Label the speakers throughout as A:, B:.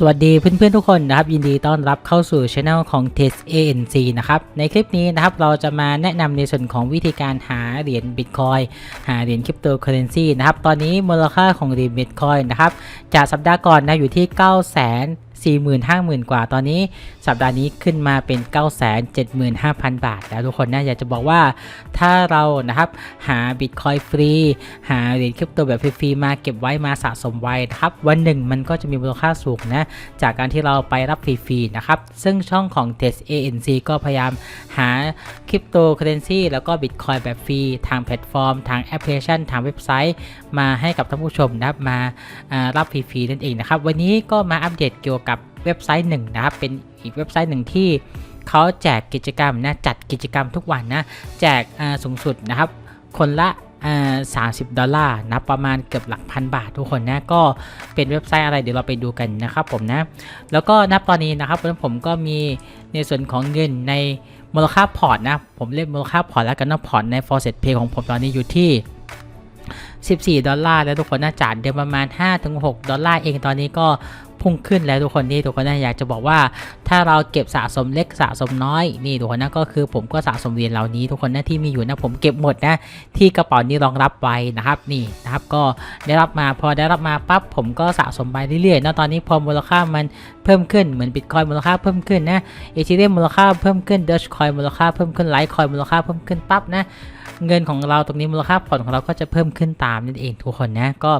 A: สวัสดีเพื่อนๆทุกคนนะครับ ยินดีต้อนรับเข้าสู่ช anel ของ Test ANC นะครับในคลิปนี้นะครับเราจะมาแนะนำในส่วนของวิธีการหาเหรียญ Bitcoin หาเหรียญคริปโตเคอเรนซีนะครับตอนนี้มูลค่าของเหรียญ Bitcoin นะครับจากสัปดาห์ก่อนนะอยู่ที่ 9 0 0 0 0 40,000 50,000 กว่าตอนนี้ สัปดาห์นี้ขึ้นมาเป็น 975,000 บาท แล้วทุกคนนะอยากจะบอกว่าถ้าเรานะครับหา Bitcoin ฟรี หาเหรียญคริปโตแบบฟรีๆมาเก็บไว้มาสะสมไว้นะครับ วันหนึ่งมันก็จะมีมูลค่าสูงนะ จากการที่เราไปรับฟรีๆนะครับ ซึ่งช่องของ Test ANC ก็พยายามหาคริปโตเคอเรนซีแล้วก็ Bitcoin แบบฟรี ทางแพลตฟอร์ม ทางแอปพลิเคชัน ทางเว็บไซต์ มาให้กับท่านผู้ชมนะครับมาอ่ารับฟรีๆนั่นเองนะครับ วันนี้ก็มาอัปเดตเกี่ยวกับ เว็บไซต์หนึ่งนะครับ เป็นอีกเว็บไซต์หนึ่งที่เขาแจกกิจกรรมนะ จัดกิจกรรมทุกวันนะ แจกสูงสุดนะครับ คนละอ่า30ดอลลาร์นะประมาณเกือบหลักพันบาททุกคนนะ ก็เป็นเว็บไซต์อะไรเดี๋ยวเราไปดูกันนะครับผมนะ แล้วก็นับตอนนี้นะครับผมก็มีในส่วนของเงินในมูลค่าพอร์ตนะ ผมเรียกมูลค่าพอร์ตแล้วกันนะพอร์ตใน f o r s e t Pay ของผมตอนนี้อยู่ที่ 14 ดอลลาร์แล้วทุกคนน่าจ่ายเดือนประมาณ 5-6 ดอลลาร์เองตอนนี้ก็ พุ่งขึ้นแล้วทุกคนนี่ทุกคนน่าอยากจะบอกว่า ถ้าเราเก็บสะสมเล็กสะสมน้อยนี่ทุกคนนะก็คือผมก็สะสมเหรียญเหล่านี้ทุกคนนะที่มีอยู่นะผมเก็บหมดนะที่กระเป๋านี้รองรับไว้นะครับนี่นะครับก็ได้รับมาพอได้รับมาปั๊บผมก็สะสมไปเรื่อยๆนะตอนนี้พอมูลค่ามันเพิ่มขึ้นเหมือนบิตคอยมูลค่าเพิ่มขึ้นนะเอทีเรียมูลค่าเพิ่มขึ้นเดชคอยมูลค่าเพิ่มขึ้นไลท์คอยมูลค่าเพิ่มขึ้นปั๊บนะเงินของเราตรงนี้มูลค่าผ่อนของเราก็จะเพิ่มขึ้นตามนั่นเองทุกคนนะก็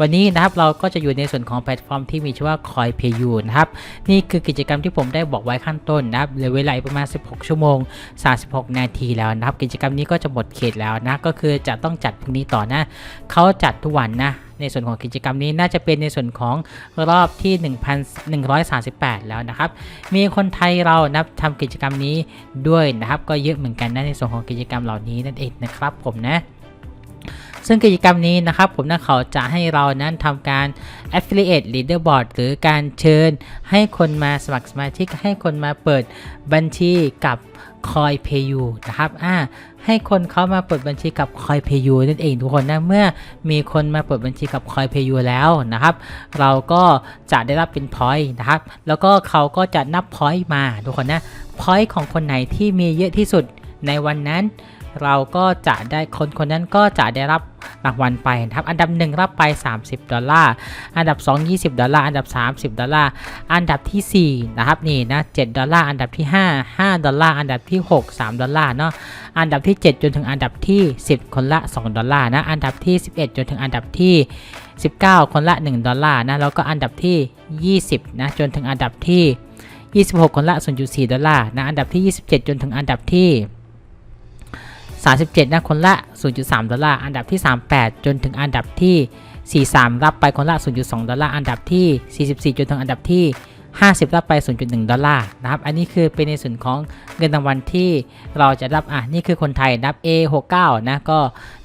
A: วันนี้นะครับเราก็จะอยู่ในส่วนของแพลตฟอร์มที่มีชื่อว่า CoinPayu นะครับ นี่คือกิจกรรมที่ผมได้บอกไว้ขั้นต้นนะครับเหลือเวลาประมาณ 16 ชั่วโมง 36 นาทีแล้วนะครับ กิจกรรมนี้ก็จะหมดเขตแล้วนะ ก็คือจะต้องจัดพรุ่งนี้ต่อนะเขาจัดทุกวันนะในส่วนของกิจกรรมนี้น่าจะเป็นในส่วนของรอบที่ 1,138 แล้วนะครับ มีคนไทยเรานับทำกิจกรรมนี้ด้วยนะครับ ก็เยอะเหมือนกันนะในส่วนของกิจกรรมเหล่านี้นั่นเองนะครับผมนะ ซึ่งกิจกรรมนี้นะครับผมนะเขาจะให้เรานั้นทำการ affiliate leaderboard หรือการเชิญ ให้คนมาสมัครสมาชิก ให้คนมาเปิดบัญชีกับ Coin Payu นะครับอ่าให้คนเขามาเปิดบัญชีกับ Coin Payu นั่นเองทุกคนนะเมื่อมีคนมาเปิดบัญชีกับ Coin Payu แล้วนะครับ เราก็จะได้รับเป็น point นะครับ แล้วก็เขาก็จะนับ point มาทุกคนนะ point ของคนไหนที่มีเยอะที่สุดในวันนั้น เราก็จะได้คนคนนั้นก็จะได้รับรางวัลไปนะครับ อันดับ 1 รับไป 30 ดอลลาร์ อันดับ 2 20 ดอลลาร์ อันดับ 30 ดอลลาร์ อันดับทีสี่ 4 นะครับนี่นะ7ดอลลาร์ อันดับที่ 5 5 ดอลลาร์ อันดับที่ 6 3 ดอลลาร์เนาะ อันดับที่ 7 จนถึงอันดับที่ 10 คนละ 2 ดอลลาร์นะ อันดับที่ 11 จนถึงอันดับที่ 19 คนละ 1 ดอลลาร์นะ แล้วก็อันดับที่ 20 นะ จนถึงอันดับที่ 26 คนละ 0.4 ดอลลาร์ นะ อันดับที่ 27 จนถึงอันดับที่ 37 นะคนละ 0.3 ดอลลาร์ อันดับที่ 38 จนถึงอันดับที่ 43 รับไปคนละ 0.2 ดอลลาร์ อันดับที่ 44 จนถึงอันดับที่ 50 รับไป 0.1 ดอลลาร์นะครับ อันนี้คือเป็นในส่วนของเงินรางวัลที่เราจะรับ อะ นี่คือคนไทยนับ A69 นะ ก็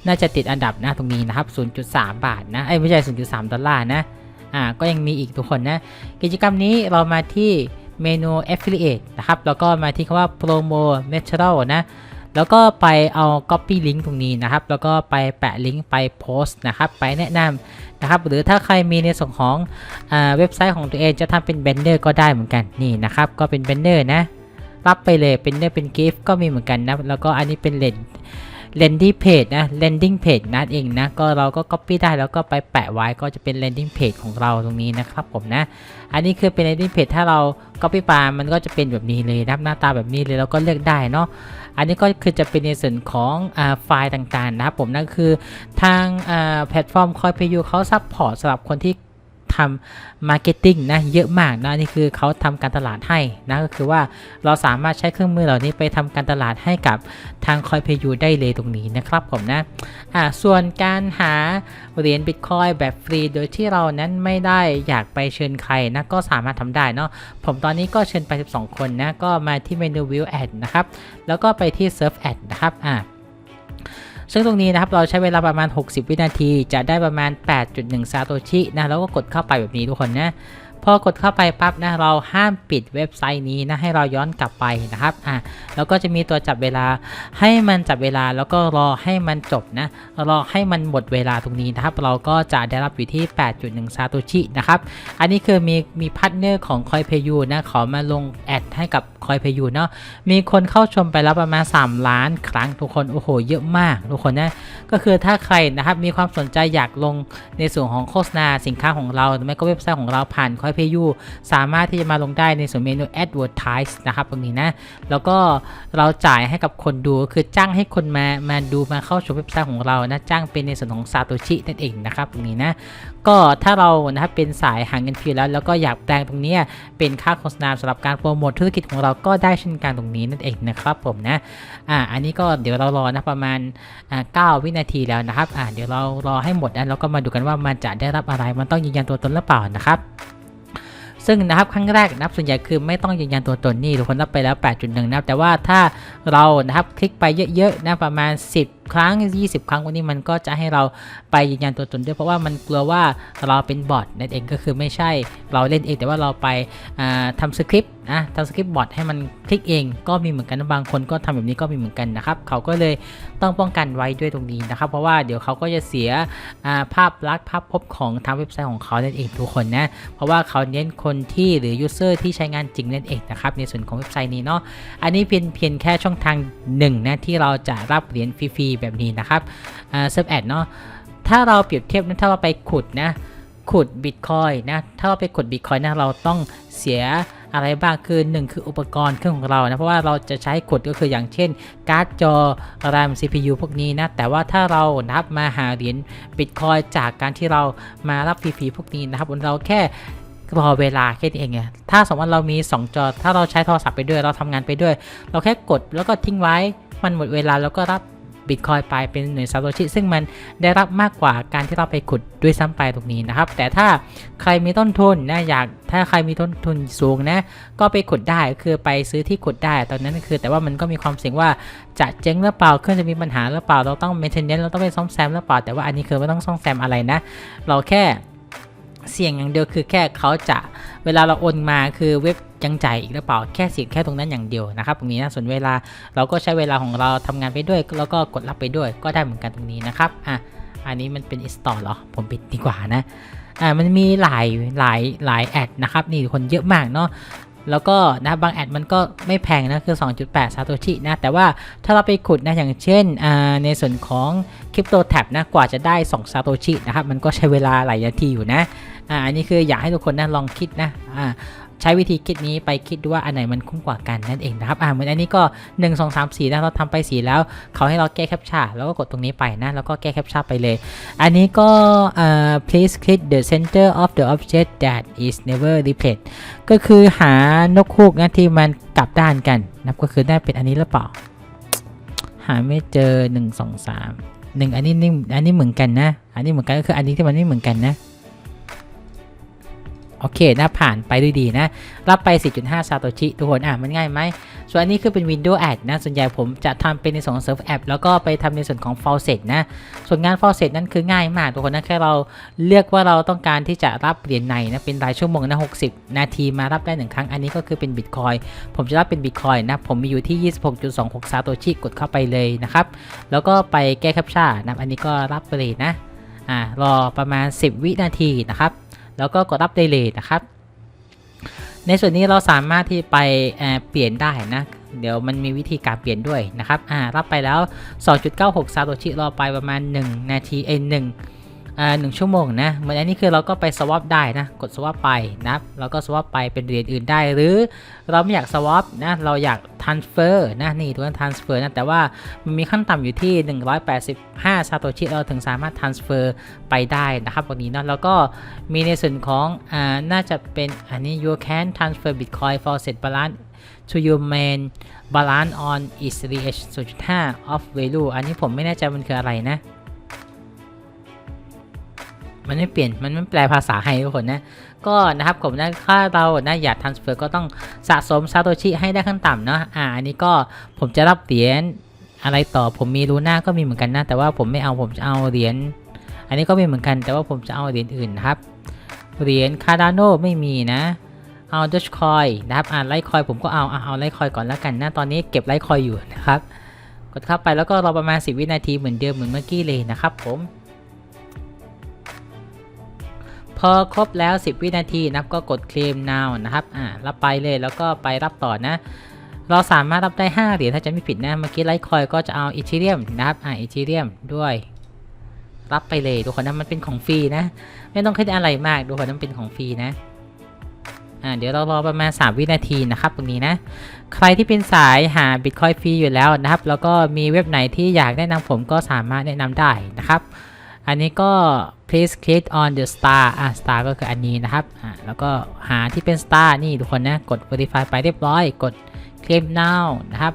A: น่าจะติดอันดับนะตรงนี้นะครับ 0.3 บาทนะเอ้ไม่ใช่ 0.3 ดอลลาร์นะ อ่า ก็ยังมีอีกทุกคนนะ กิจกรรมนี้เรามาที่เมนู affiliate นะครับ แล้วก็มาที่คำว่า promo natural นะ แล้วก็ไปเอา copy link ตรงนี้นะครับ แล้วก็ไปแปะลิงก์ไปโพสต์นะครับ ไปแนะนำนะครับ หรือถ้าใครมีในส่วนของอเว็บไซต์ของตัวเองจะทำเป็นแบนเนอร์ก็ได้เหมือนกันนี่นะครับ ก็เป็นแบนเนอร์นะ รับไปเลยเป็นได้เป็นกิฟต์ก็มีเหมือนกันนะ แล้วก็อันนี้เป็นเลน เลนดิ้งเพจนะ landing page นั่นเองนะ ก็เราก็ copy ได้แล้วก็ไปแปะไว้ก็จะเป็น landing page ของเราตรงนี้นะครับผมนะ อันนี้คือเป็น landing page ถ้าเรา copy ปามันก็จะเป็นแบบนี้เลยนะครับหน้าตาแบบนี้เลยเราก็เลือกได้เนาะ อันนี้ก็คือจะเป็นในส่วนของอไฟล์ต่างๆนะครับผมนั่นคือทางแพลตฟอร์ม CoinPayu เขาซัพพอร์ตสำหรับคนที่ ทำมาร์เก็ตติ้งนะเยอะมากนะนี่คือเขาทำการตลาดให้นะก็คือว่าเราสามารถใช้เครื่องมือเหล่านี้ไปทำการตลาดให้กับทาง CoinPayu ได้เลยตรงนี้นะครับผมนะอ่าส่วนการหาเหรียญ Bitcoin แบบฟรีโดยที่เรานั้นไม่ได้อยากไปเชิญใครนะก็สามารถทำได้เนาะผมตอนนี้ก็เชิญไป 12 คนนะก็มาที่เมนู View Ad นะครับแล้วก็ไปที่ Surf Ad นะครับอ่า ซึ่งตรงนี้นะครับเราใช้เวลาประมาณ 60 วินาที จะได้ประมาณ 8.1 ซาโตชินะแล้วก็กดเข้าไปแบบนี้ทุกคนนะ พอกดเข้าไปปั๊บนะเราห้ามปิดเว็บไซต์นี้นะให้เราย้อนกลับไปนะครับอะแล้วก็จะมีตัวจับเวลาให้มันจับเวลาแล้วก็รอให้มันจบนะรอให้มันหมดเวลาตรงนี้นะครับ เราก็จะได้รับอยู่ที่ 8.1 ซาโตชินะครับ อันนี้คือมีมีพาร์ทเนอร์ของคอยเพยูนะขอมาลงแอดให้กับคอยเพยูเนาะมีคนเข้าชมไปแล้วประมาณ 3 ล้านครั้งทุกคนโอ้โหเยอะมากทุกคนนะก็คือถ้าใครนะครับมีความสนใจอยากลงในส่วนของโฆษณาสินค้าของเราหรือไม่ก็เว็บไซต์ของเราผ่านคอยเพยูสามารถที่จะมาลงได้ในส่วนเมนู advertise นะครับตรงนี้นะ แล้วก็เราจ่ายให้กับคนดูคือจ้างให้คนมามาดูมาเข้าชมเว็บไซต์ของเรานะจ้างเป็นในส่วนของซาโตชินั่นเองนะครับตรงนี้นะก็ถ้าเรานะครับเป็นสายหางเงินฟรีแล้ว แล้วก็อยากแปลงตรงนี้เป็นค่าโฆษณาสำหรับการโปรโมทธุรกิจของเราก็ได้เช่นกันตรงนี้นั่นเองนะครับผมนะอ่าอันนี้ก็เดี๋ยวเรารอนะประมาณอ่า9วินาทีแล้วนะครับอ่าเดี๋ยวเรารอให้หมดนะแล้วก็มาดูกันว่ามันจะได้รับอะไรมันต้องยืนยันตัวตนหรือเปล่านะครับ ซึ่งนะครับครั้งแรกนะครับส่วนใหญ่คือไม่ต้องยืนยันตัวตนนี่ทุกคนรับไปแล้ว 8.1 นะครับแต่ว่าถ้าเรานะครับคลิกไปเยอะๆนะประมาณ 10 ครั้ง 20 ครั้งวันนี้มันก็จะให้เราไปยืนยันตัวตนด้วยเพราะว่ามันกลัวว่าเราเป็นบอทนั่นเองก็คือไม่ใช่เราเล่นเองแต่ว่าเราไปอ่าทำสคริปต์นะทำสคริปต์บอทให้มันคลิกเองก็มีเหมือนกันบางคนก็ทำแบบนี้ก็มีเหมือนกันนะครับเขาก็เลยต้องป้องกันไว้ด้วยตรงนี้นะครับ เพราะว่าเดี๋ยวเขาก็จะเสียภาพลักษณ์ภาพพจน์ของทางเว็บไซต์ของเขานั่นเองทุกคนนะเพราะว่าเขาเน้นคนที่หรือยูเซอร์ที่ใช้งานจริงนั่นเองนะครับในส่วนของเว็บไซต์นี้เนาะอันนี้เพียงเพียงแค่ช่องทางหนึ่งนะที่เราจะรับเหรียญฟรีแบบนี้นะครับเซิร์ฟแอดเนาะถ้าเราเปรียบเทียบนะถ้าเราไปขุดนะขุดบิตคอยนะถ้าเราไปขุดบิตคอยนะเราต้องเสียอะไรบ้างคือหนึ่งคืออุปกรณ์เครื่องของเรานะเพราะว่าเราจะใช้ขุดก็คืออย่างเช่น การ์ดจอ RAM CPU พวกนี้นะแต่ว่าถ้าเรานับมาหาเหรียญบิตคอยจากการที่เรามารับฟรีพวกนี้นะครับเราแค่รอเวลาแค่นี้เองไงถ้าสมมติเรามี 2 จอ ถ้าเราใช้โทรศัพท์ไปด้วยเราทำงานไปด้วย เราแค่กดแล้วก็ทิ้งไว้มันหมดเวลาแล้วก็รับ บิตคอยไปเป็นหน่วยซาโตชิซึ่งมันได้รับมากกว่าการที่เราไปขุดด้วยซ้ำไปตรงนี้นะครับ แต่ถ้าใครมีต้นทุนนะอยากถ้าใครมีต้นทุนสูงนะก็ไปขุดได้คือไปซื้อที่ขุดได้ ตอนนั้นคือ แต่ว่ามันก็มีความเสี่ยงว่าจะเจ๊งหรือเปล่าเครื่องจะมีปัญหาหรือเปล่าเราต้องเมนเทนเนนต์เราต้องไปซ่อมแซมหรือเปล่าแต่ว่าอันนี้คือไม่ต้องซ่อมแซมอะไรนะ เราแค่ เสี่ยงอย่างเดียวคือแค่เขาจะเวลาเราโอนมาคือเว็บยังจ่ายอีกหรือเปล่าแค่เสี่ยงแค่ตรงนั้นอย่างเดียวนะครับตรงนี้นะส่วนเวลาเราก็ใช้เวลาของเราทำงานไปด้วย แล้วก็กดรับไปด้วยก็ได้เหมือนกันตรงนี้นะครับอะอันนี้มันเป็น install เหรอผมปิดดีกว่านะอ่ามันมีหลายหลายหลายแอดนะครับนี่คนเยอะมากเนาะแล้วก็นะบางแอดมันก็ไม่แพงนะคือ 2.8 ซาโตชินะ แต่ว่าถ้าเราไปขุดนะอย่างเช่นอ่าในส่วนของคริปโตแท็บนะกว่าจะได้ 2 ซาโตชินะครับ มันก็ใช้เวลาหลายนาทีอยู่นะ อ่าอันนี้คืออยากให้ทุกคนนะลองคิดนะอ่าใช้วิธีคิดนี้ไปคิดดูว่าอันไหนมันคุ้มกว่ากันนั่นเองนะครับอ่าเหมือนอันนี้ก็ 1 2 3 4นะเราทำไปสีแล้วเขาให้เราแก้แคปชั่นแล้วก็กดตรงนี้ไปนะแล้วก็แก้แคปชั่นไปเลย อันนี้ก็อ่า please click the center of the object that is never repeat ก็คือหานกฮูกนะที่มันกลับด้านกันนะก็คือได้เป็นอันนี้หรือเปล่า หาไม่เจอ 1 2 3 1 อันนี้นี่อันนี้เหมือนกันนะ อันนี้เหมือนกันก็คืออันนี้ที่มันไม่เหมือนกันนะ อเคนะผ่านไปด้วยดีนะ รับไป 4.5 ซาโตชิทุกคนอะมันง่ายไหม ส่วนอันนี้คือเป็น Windows Ad นะ ส่วนใหญ่ผมจะทำเป็นในส่วนของ Serve App แล้วก็ไปทำในส่วนของ Faucet นะ ส่วนงาน Faucet นั้นคือง่ายมากทุกคนนะแค่เราเลือกว่าเราต้องการที่จะรับเหรียญไหนนะเป็นรายชั่วโมงนะ60 นาทีมารับได้หนึ่งครั้งอันนี้ก็คือเป็น Bitcoin ผมจะรับเป็น Bitcoin นะผมมีอยู่ที่ 26.26 ซาโตชิกดเข้าไปเลยนะครับแล้วก็ไปแก้แคปชั่นนะอันนี้ก็รับไปเลยนะอ่ารอประมาณ 10 วินาทีนะครับ แล้วก็กดรับได้เลยนะครับ ในส่วนนี้เราสามารถที่ไปเปลี่ยนได้นะ เดี๋ยวมันมีวิธีการเปลี่ยนด้วยนะครับ อ่า รับไปแล้ว 2.96 ซาโตชิรอไปประมาณ 1 นาทีเอ็นหนึ่ง อ่าหนึ่งชั่วโมงนะเหมือนอันนี้คือเราก็ไป swap ได้นะ กด swap ไปนะครับแล้วก็ swap ไปเป็นเหรียญอื่นได้ หรือเราไม่อยาก swap นะ เราอยาก transfer นะ นี่ตัวนั้น transfer นะ แต่ว่ามันมีขั้นต่ำอยู่ที่ 185 ซาโตชิ เราถึงสามารถ transfer ไปได้นะครับวันนี้เนาะ แล้วก็มีในส่วนของอ่าน่าจะเป็นอันนี้ you can transfer bitcoin for set balance to your main balance on ETH 0.5 of value อันนี้ผมไม่แน่ใจมันคืออะไรนะ มันไม่เปลี่ยน มันไม่แปลภาษาให้ทุกคนนะ ก็นะครับผมนะถ้าเรานะอยาก transfer ก็ต้องสะสมซาโตชิให้ได้ขั้นต่ำเนาะ อ่า อันนี้ก็ผมจะรับเหรียญอะไรต่อ ผมมีลูน่าก็มีเหมือนกันนะ แต่ว่าผมไม่เอา ผมจะเอาเหรียญ อันนี้ก็มีเหมือนกัน แต่ว่าผมจะเอาเหรียญอื่นนะครับ เหรียญคาร์ดาโนไม่มีนะเอาดัชคอยนะครับอ่าไลท์คอยผมก็เอาอะเอาไลท์คอยก่อนแล้วกันนะ ตอนนี้เก็บไลท์คอยอยู่นะครับ กดเข้าไปแล้วก็รอประมาณ 10 วินาทีเหมือนเดิมเหมือนเมื่อกี้เลยนะครับผม อครบแล้ว 10 วินาทีนะครับก็กด claim now นะครับอ่ารับไปเลยแล้วก็ไปรับต่อนะ เราสามารถรับได้ 5 เหรียญถ้าจะไม่ผิดนะ เมื่อกี้ไลท์คอยก็จะเอาอีเทเรียมนะครับอ่าอีเทเรียมด้วย รับไปเลยทุกคนนะมันเป็นของฟรีนะ ไม่ต้องคิดอะไรมากทุกคนนะมันเป็นของฟรีนะอ่าเดี๋ยวเรารอประมาณ 3 วินาทีนะครับตรงนี้นะ ใครที่เป็นสายหา Bitcoin ฟรีอยู่แล้วนะครับ แล้วก็มีเว็บไหนที่อยากแนะนำผมก็สามารถแนะนำได้นะครับ อันนี้ก็ please click on the star อะ star ก็คืออันนี้นะครับ อะ แล้วก็หาที่เป็น star นี่ทุกคนนะ กด verify ไปเรียบร้อย กด claim now นะครับ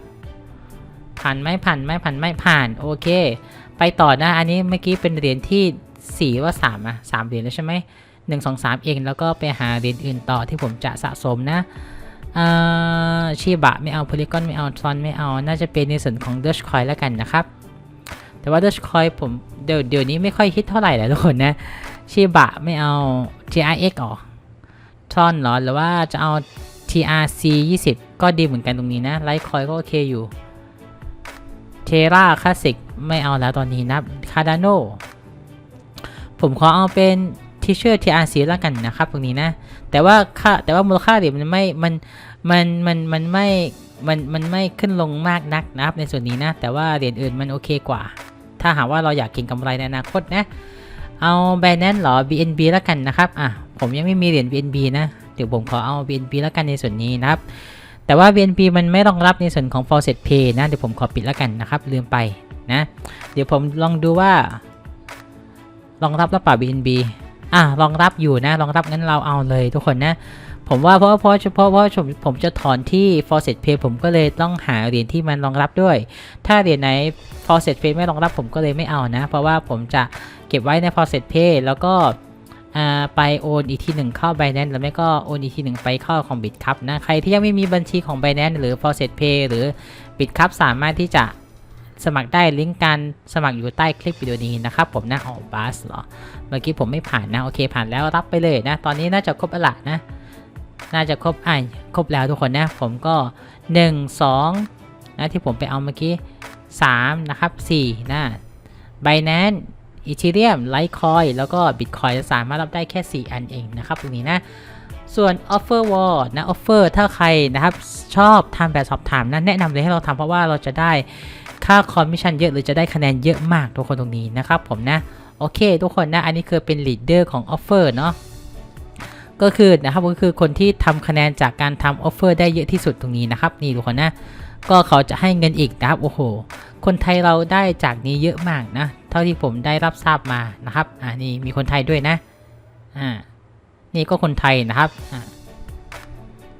A: ผ่านไหม่ผ่านไหม่ผ่านไหม่ผ่าน โอเค ไปต่อนะ อันนี้เมื่อกี้เป็นเหรียญที่ 4 ว่า 3 อะ 3 เหรียญแล้วใช่ไหมหนึ่งสองสามเอง แล้วก็ไปหาเหรียญอื่นต่อที่ผมจะสะสมนะอ่าชีบะไม่เอาโพลีกอนไม่เอาทรอนไม่เอา น่าจะเป็นในส่วนของ d ด c ชคอยแล้วกันนะครับ แต่ว่าด c ชคอยผมเดี๋ยวเดี๋ยวนี้ไม่ค่อยฮิตเท่าไหร่แล้วทุกคนนะชีบะไม่เอา TRX หรอทรอนหรอหรือว่าจะเอา TRC 20 ก็ดีเหมือนกันตรงนี้นะไลท์คอยก็โอเคอยู่เทราคลาสสิกไม่เอาแล้วตอนนี้นะคาร์ดานโนผมขอเอาเป็นทีเชอร์ TRC แล้วกันนะครับตรงนี้นะ แต่ว่าค่าแต่ว่ามูลค่าเหรียญมันไม่มันมันมันมันไม่มันมันไม่ขึ้นลงมากนักนะครับในส่วนนี้นะ แต่ว่าเหรียญอื่นมันโอเคกว่า ถ้าหากว่าเราอยากเก็งกำไรในอนาคตนะ เอา b บ n a n c e หรอ BNB แล้วกันนะครับ อะ ผมยังไม่มีเหรียญ BNB นะ เดี๋ยวผมขอเอา BNB แล้วกันในส่วนนี้นะครับ แต่ว่า BNB มันไม่รองรับในส่วนของ Faucet Pay นะ เดี๋ยวผมขอปิดแล้วกันนะครับ ลืมไปนะ เดี๋ยวผมลองดูว่า รองรับหรือเปล่า BNB อะรองรับอยู่นะรองรับงั้นเราเอาเลยทุกคนนะ ผมว่าเพราะเพราะเฉพาะเพราะผมผมจะถอนที่ Faucet Pay ผมก็เลยต้องหาเหรียญที่มันรองรับด้วย ถ้าเหรียญไหน Faucet Pay ไม่รองรับผมก็เลยไม่เอานะ เพราะว่าผมจะเก็บไว้ใน Faucet Pay แล้วก็ไปโอนอีกทีหนึ่งเข้า Binance หรือไม่ก็โอนอีกทีหนึ่งไปเข้าของ Bitcup นะ ใครที่ยังไม่มีบัญชีของ Binance หรือ Faucet Pay หรือ Bitcup สามารถที่จะสมัครได้ลิงก์การสมัครอยู่ใต้คลิปวิดีโอนี้นะครับผมนะอ๋อบัสเหรอ เมื่อกี้ผมไม่ผ่านนะ โอเคผ่านแล้วรับไปเลยนะ ตอนนี้น่าจะครบละนะ น่าจะครบอะครบแล้วทุกคนนะผมก็ 1 2นะที่ผมไปเอาเมื่อกี้ 3 นะครับ 4 นะ Binance Ethereum Litecoin แล้วก็ Bitcoin จะสามารถรับได้แค่ 4 อันเองนะครับตรงนี้นะส่วน Offer Wall นะ Offer ถ้าใครนะครับชอบทำแบบสอบถามนะแนะนำเลยให้เราทำเพราะว่าเราจะได้ค่าคอมมิชชั่นเยอะหรือจะได้คะแนนเยอะมากทุกคนตรงนี้นะครับผมนะ โอเค ทุกคนนะ อันนี้คือเป็น leader ของ offer เนาะ ก็คือนะครับก็คือคนที่ทำคะแนนจากการทำ offer ได้เยอะที่สุดตรงนี้นะครับ นี่ทุกคนนะ ก็เขาจะให้เงินอีกนะครับโอ้โห คนไทยเราได้จากนี้เยอะมากนะ เท่าที่ผมได้รับทราบมานะครับอ่านี่มีคนไทยด้วยนะอ่านี่ก็คนไทยนะครับอ่า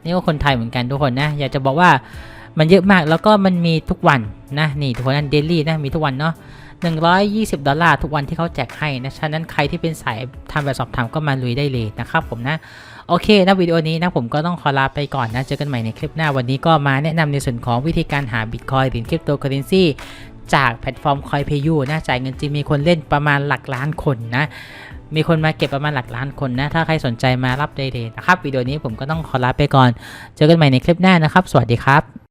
A: นี่ก็คนไทยเหมือนกันทุกคนนะ อยากจะบอกว่ามันเยอะมากแล้วก็มันมีทุกวัน นะนี่ทุกคนนั้นเดลี่นะมีทุกวันเนาะ120 ดอลลาร์ทุกวันที่เขาแจกให้นะฉะนั้นใครที่เป็นสายทำแบบสอบถามก็มาลุยได้เลยนะครับผมนะ โอเคนะวิดีโอนี้นะผมก็ต้องขอลาไปก่อนนะ เจอกันใหม่ในคลิปหน้าวันนี้ก็มาแนะนำในส่วนของวิธีการหา Bitcoin หรือคริปโตเคอเรนซีจากแพลตฟอร์ม CoinPayu นะจ่ายเงินจริงมีคนเล่นประมาณหลักล้านคนนะ มีคนมาเก็บประมาณหลักล้านคนนะ ถ้าใครสนใจมารับได้เลยนะครับวิดีโอนี้ผมก็ต้องขอลาไปก่อน เจอกันใหม่ในคลิปหน้านะครับ สวัสดีครับ